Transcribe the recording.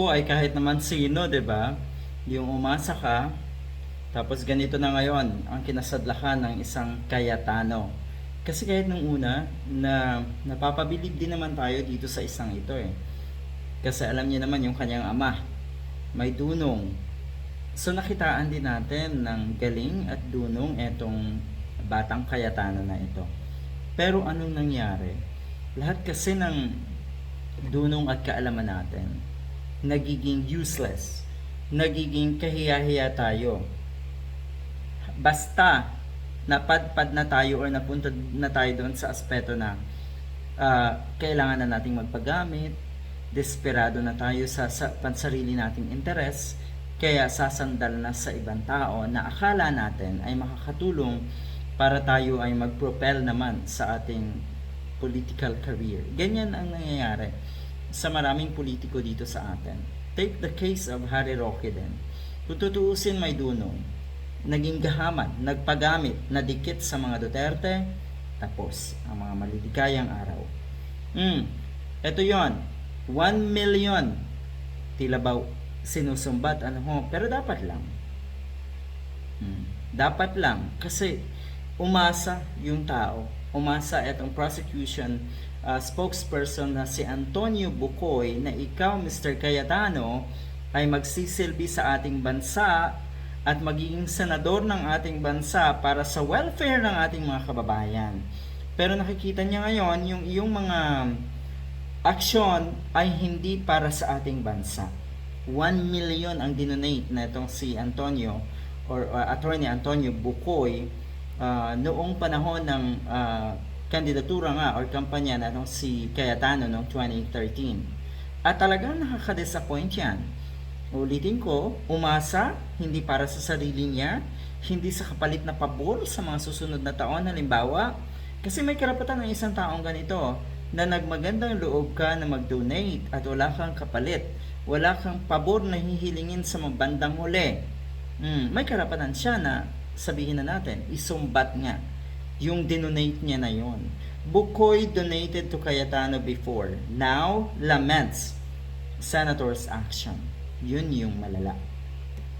ako ay kahit naman sino, 'di ba? Yung umasa ka, tapos ganito na ngayon ang kinasadlakan ng isang kayatano. Kasi kahit nung una na napapabilib din naman tayo dito sa isang ito eh. Kasi alam niya naman yung kanyang ama, may dunong. So nakitaan din natin ng galing at dunong etong batang kayatano na ito. Pero anong nangyari? Lahat kasi ng dunong at kaalaman natin, nagiging useless. Nagiging kahiya-hiya tayo. Basta napadpad na tayo or napunta na tayo doon sa aspeto na ah, kailangan na nating magpagamit, desperado na tayo sa, sa pansarili nating interes, kaya sasandal na sa ibang tao na akala natin ay makakatulong para tayo ay mag-propel naman sa ating political career. Ganyan ang nangyayari sa maraming politiko dito sa atin. Take the case of Harry Roque din. Kung tutuusin may dunong, naging gahaman, nagpagamit, nadikit sa mga Duterte, tapos ang mga maliligayang araw. Hmm, eto yon 1 million tila ba sinusumbat ano ho, pero dapat lang. Hmm, dapat lang kasi umasa yung tao. Umasa itong prosecution uh, spokesperson na si Antonio Bukoy na ikaw Mr. Cayetano ay magsisilbi sa ating bansa at magiging senador ng ating bansa para sa welfare ng ating mga kababayan. Pero nakikita niya ngayon yung iyong mga aksyon ay hindi para sa ating bansa. 1 million ang dinonate na itong si Antonio or uh, attorney Antonio Bukoy uh, noong panahon ng uh, kandidatura nga or kampanya na itong si Cayetano noong 2013. At talagang nakaka-disappoint yan. Ulitin ko, umasa, hindi para sa sarili niya, hindi sa kapalit na pabor sa mga susunod na taon, halimbawa, kasi may karapatan ng isang taong ganito na nagmagandang loob ka na mag-donate at wala kang kapalit, wala kang pabor na hihilingin sa mga bandang huli. Hmm, may karapatan siya na sabihin na natin, isumbat nga yung dinonate niya na yon. Bukoy donated to Cayetano before. Now, laments Senator's action. Yun yung malala.